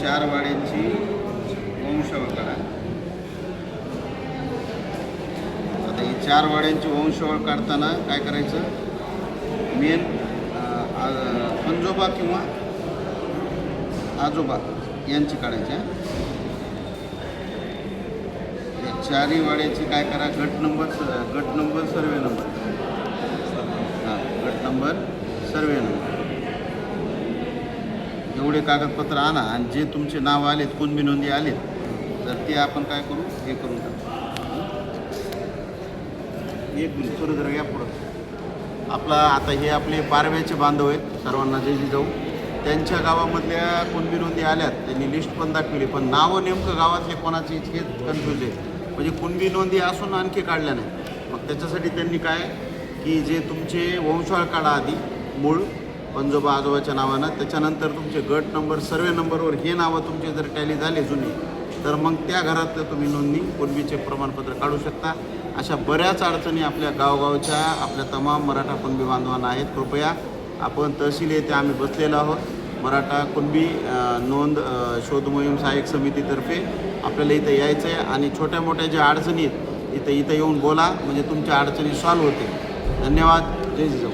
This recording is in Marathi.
चार वाड्यांची वंशावळ काढा आता ही चार वाड्यांची वंशावळ काढताना काय करायचं? मेन पंजोबा किंवा आजोबा यांची काढायची या चारही वाड्याची काय करा? गट नंबर गट नंबर सर्वे नंबर. हां गट नंबर सर्वे नंबर. एवढे कागदपत्र आणा आणि जे तुमचे नाव आलेत कुणबी नोंदी आलेत तर ते आपण काय करू? हे करून टाकू. एक मिनिट थोडं जरा या पुढं. आपला आता हे आपले पारव्याचे बांधव आहेत सर्वांना जे जे जाऊ त्यांच्या गावामधल्या कुणबी नोंदी आल्यात त्यांनी लिस्ट पण दाखवली पण नावं नेमकं गावातले कोणाचे हे कन्फ्यूज आहे. म्हणजे कुणबी नोंदी असून आणखी काढल्या नाही मग त्याच्यासाठी त्यांनी काय की जे तुमचे वंशाळ काढा आधी मूळ पंजोबा आजोबाच्या नावानं. त्याच्यानंतर तुमचे गट नंबर सर्वे नंबरवर हे नावं तुमचे जर टॅली झाले जुनी तर मग त्या घरातलं तुम्ही नोंदणी कुणबीचे प्रमाणपत्र काढू शकता. अशा बऱ्याच अडचणी आपल्या गावगावच्या आपल्या तमाम मराठा कुणबी बांधवांना आहेत. कृपया आपण तहसील येथे आम्ही बसलेलो आहोत. मराठा कुणबी नोंद शोध मोहीम सहाय्यक समितीतर्फे आपल्याला इथं यायचं आहे आणि छोट्या मोठ्या ज्या अडचणी आहेत इथं इथं येऊन बोला. म्हणजे तुमच्या अडचणी सॉल्व्ह होते धन्यवाद. जय जिजाऊ.